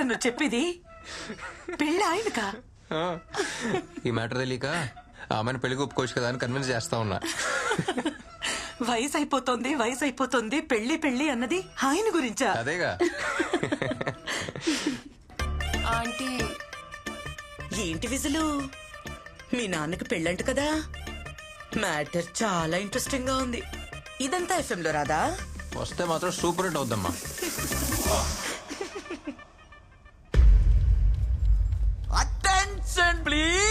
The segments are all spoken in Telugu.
నువ్వు చెప్పేది? పెళ్ళి ఆయనకా? ఆ, ఈ మ్యాటర్ తెలియక ఆమెను పెళ్ళి ఒప్పుకోవచ్చు కదా అని కన్విన్స్ చేస్తా ఉన్నా. వయసు అయిపోతుంది వయసు అయిపోతుంది పెళ్ళి పెళ్ళి అన్నది ఆయన గురించా? అదేగా. ఆంటీ. ఏంటి విజులు? మీ నాన్నకి పెళ్ళంట కదా? మ్యాటర్ చాలా ఇంట్రెస్టింగ్గా ఉంది. ఇదంతా ఎఫ్ఎం లో రాదా? వస్తే మాత్రం సూపర్ హిట్ అవుద్దమ్మా. please?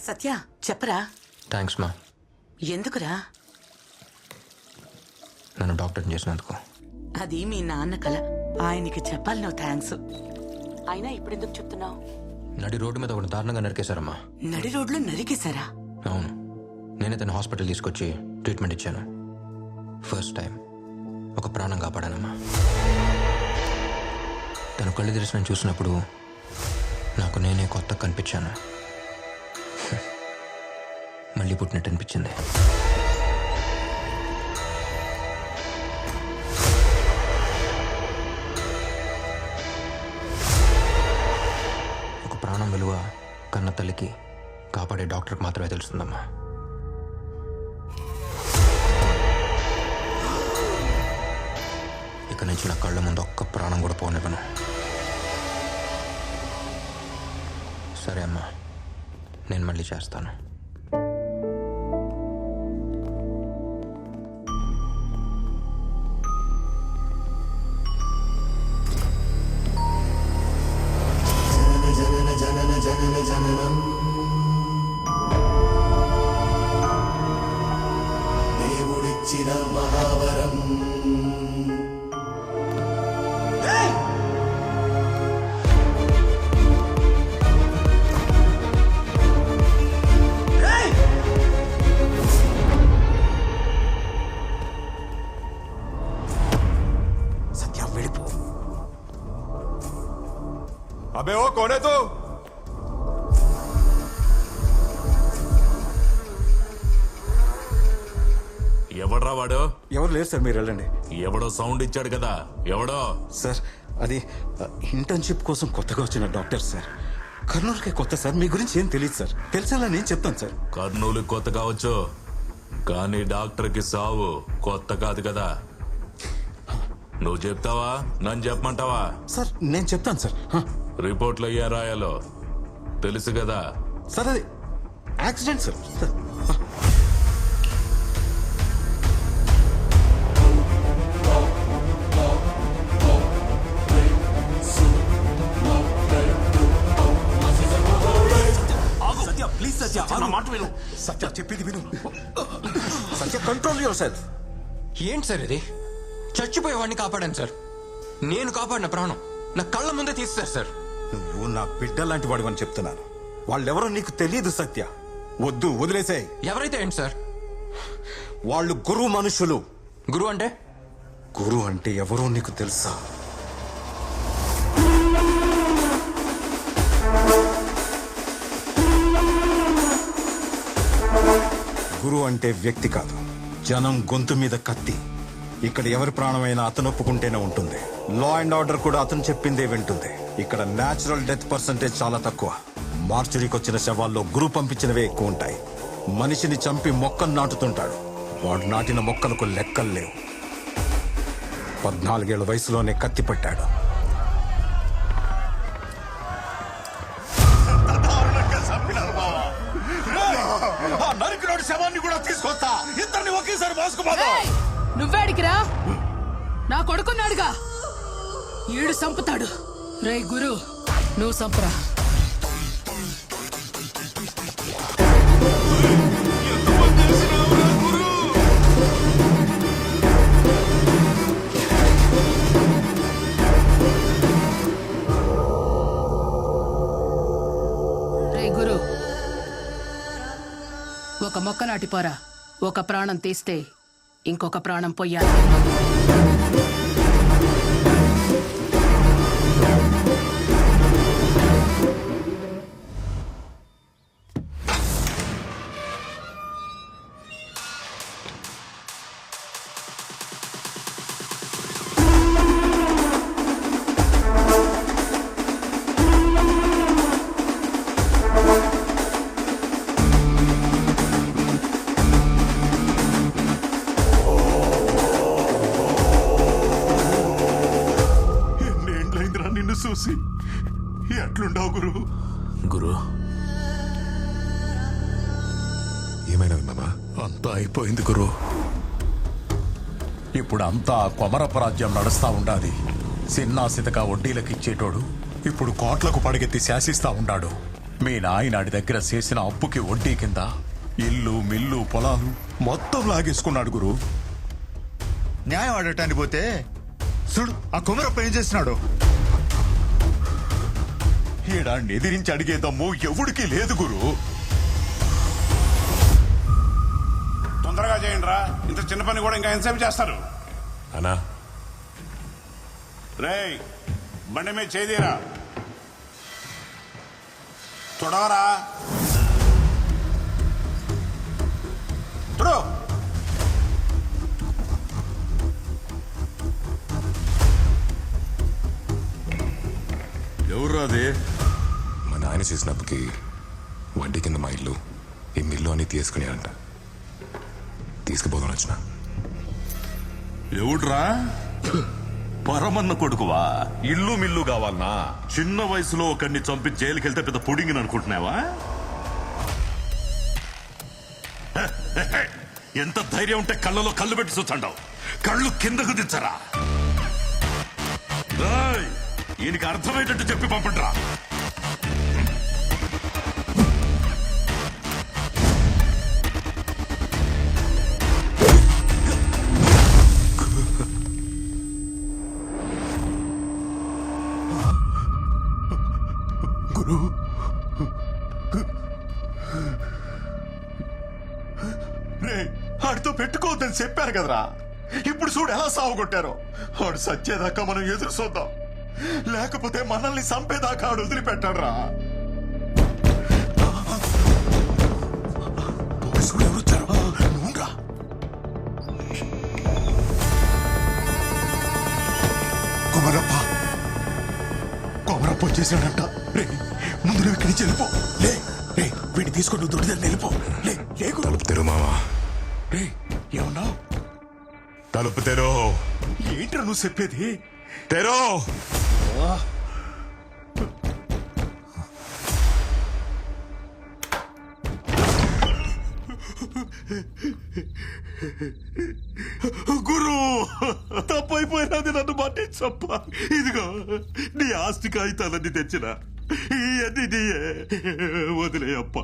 సత్య చెప్పరా? థ్యాంక్స్ మా ఎందుకురా? నన్ను డాక్టర్ని చేసినందుకు. అది మీ నాన్న కల. ఆయనకి చెప్పాలి నువ్వు థ్యాంక్స్ అయినా ఇప్పుడెందుకు చెప్తున్నావు? నడి రోడ్డు మీద ఒకటి దారుణంగా నరికేశారమ్మా. నడి రోడ్లో నరికేశారా? అవును. నేనే తన హాస్పిటల్ తీసుకొచ్చి ట్రీట్మెంట్ ఇచ్చాను. ఫస్ట్ టైం ఒక ప్రాణం కాపాడానమ్మా. తను కళ్ళు తెరిచి నన్ను చూసినప్పుడు నాకు నేనే కొత్త కనిపించాను. మళ్ళీ పుట్టినట్టు అనిపించింది. ఒక ప్రాణం విలువ కన్న తల్లికి కాపాడే డాక్టర్కి మాత్రమే తెలుస్తుందమ్మా. ఇక నుంచి నా కళ్ళ ముందు ఒక్క ప్రాణం కూడా పోనివ్వను. సరే అమ్మా నేను మళ్ళీ చేస్తాను. कौन है तू ఎవడ్రా వాడు ఎవరు లేరు సార్ మీరు వెళ్ళండి ఎవడో సౌండ్ ఇచ్చాడు కదా ఎవడో సార్ అది ఇంటర్న్షిప్ కోసం కొత్తగా వచ్చిన డాక్టర్ సార్ కర్నూలుకే కొత్త సార్ మీ గురించి ఏం తెలియదు సార్ తెలిసేలా నేను చెప్తాను సార్ కర్నూలు కొత్త కావచ్చు కానీ డాక్టర్కి సావు కొత్త కాదు కదా నువ్వు చెప్తావా? నన్ను చెప్పమంటావా? సార్ నేను చెప్తాను సార్. హ, రిపోర్ట్లో ఏ రాయాలో? తెలుసు కదా? సార్ అది యాక్సిడెంట్ సార్. సార్ హ, సత్య చెప్పింది విను. సత్య కంట్రోల్ యువర్ సెల్ఫ్ ఏంటి సార్ ఇది? చచ్చిపోయేవాడిని కాపాడాను సార్. నేను కాపాడిన ప్రాణం నా కళ్ళ ముందే తీస్తారు సార్. నువ్వు నా బిడ్డ లాంటి వాడివని చెప్తున్నాను. వాళ్ళెవరో నీకు తెలియదు సత్య. వద్దు వదిలేసే ఎవరైతే ఏంటి సార్? వాళ్ళు గురువు మనుషులు. గురువు అంటే? గురు అంటే ఎవరో నీకు తెలుసా? గురు అంటే వ్యక్తి కాదు. జనం గొంతు మీద కత్తి. ఇక్కడ ఎవరి ప్రాణమైనా అతను ఒప్పుకుంటేనే ఉంటుంది. లా అండ్ ఆర్డర్ కూడా అతను చెప్పిందే వింటుంది. ఇక్కడ నేచురల్ డెత్ పర్సంటేజ్ చాలా తక్కువ. మార్చురీకి వచ్చిన శవాల్లో గురు పంపించినవే ఎక్కువ ఉంటాయి మనిషిని చంపి మొక్కలు నాటుతుంటాడు. వాడు నాటిన మొక్కలకు లెక్కలు లేవు. పద్నాలుగేళ్ళ వయసులోనే కత్తి పట్టాడు. నరికినోడి శవాన్ని కూడా తీసుకొస్తా. ఇద్దరిని ఒకేసారి మోసుకుపోతా! నువ్వేడికిరా నా కొడుకున్నాడుగా. ఈడు సంపుతాడు రే గురు నువ్వు సంపురా గురు ఒక మొక్క నాటిపోరా ఒక ప్రాణం తీస్తే ఇంకొక ప్రాణం పోయాలి. చూసి ఎట్లుండవు గురు. గురు. ఏమైనది మామా? అంతా అయిపోయింది గురు. ఇప్పుడు అంతా కొమరపు రాజ్యం నడుస్తా ఉండాది. సిన్నా సితక వడ్డీలకు ఇచ్చేటోడు ఇప్పుడు కోట్లకు పడగెత్తి శాసిస్తా ఉండాడు. మీ నాయనాడి దగ్గర చేసిన అప్పుకి వడ్డీ కింద ఇల్లు మిల్లు పొలాలు మొత్తం లాగేసుకున్నాడు గురు. న్యాయం ఆడటానికి పోతే చూడు ఆ కుమరప్ప ఏం చేస్తున్నాడు? ఈడాన్ని ఎదిరించి అడిగే దమ్ము ఎవడికి లేదు గురు. తొందరగా చేయండి రా ఇంత చిన్న పని కూడా ఇంకా ఎంతసేపు చేస్తారు? అనా రేయ్ బండి మీద చేదీరా తుడవరా. మా చేసినప్పటికి వడ్డీ కింద మా ఇల్లు ఈ మిల్లు అని తీసుకుని అంట. తీసుకుపోదాం వచ్చిన ఎవడ్రా? పరమన్న కొడుకువా? ఇల్లు మిల్లు కావాలనా? చిన్న వయసులో ఒకడిని చంపి జైలుకి వెళ్తే పెద్ద పుడింగిని అనుకుంటున్నావా? ఎంత ధైర్యం ఉంటే కళ్ళలో కళ్ళు పెట్టి చూచండావు కళ్ళు కిందకు దించరా. దీనికి ఈయనకి అర్థమయ్యేటట్టు చెప్పి పంపండ్రా. ఆడితో పెట్టుకోవద్దని చెప్పారు కదరా. ఇప్పుడు చూడు ఎలా సాగు కొట్టారో ఆడు సచ్చేదాకా మనం ఎదురు చూద్దాం. లేకపోతే మనల్ని చంపేదాకా ఆడు వదిలిపెట్టాడు రా కొమరప్ప. కొమరప్ప వచ్చేసాడంట. రే ముందు ఇక్కడి నుంచి వెళ్ళిపో. లే రే వీడిని తీసుకొని నువ్వు దొడ్డి వెళ్ళిపో. లే లే గురు. తలుపు తెరు ఏమన్నావు? తలుపు తెరు. ఏంట్రా నువ్వు చెప్పేది? తెరో. గురు తప్పైపోయినది నన్ను మట్టించప్ప ఇదిగో నీ ఆస్తి కాగితాలన్నీ తెచ్చిన. ఇవన్నీ నీయే. వదిలేయప్పా.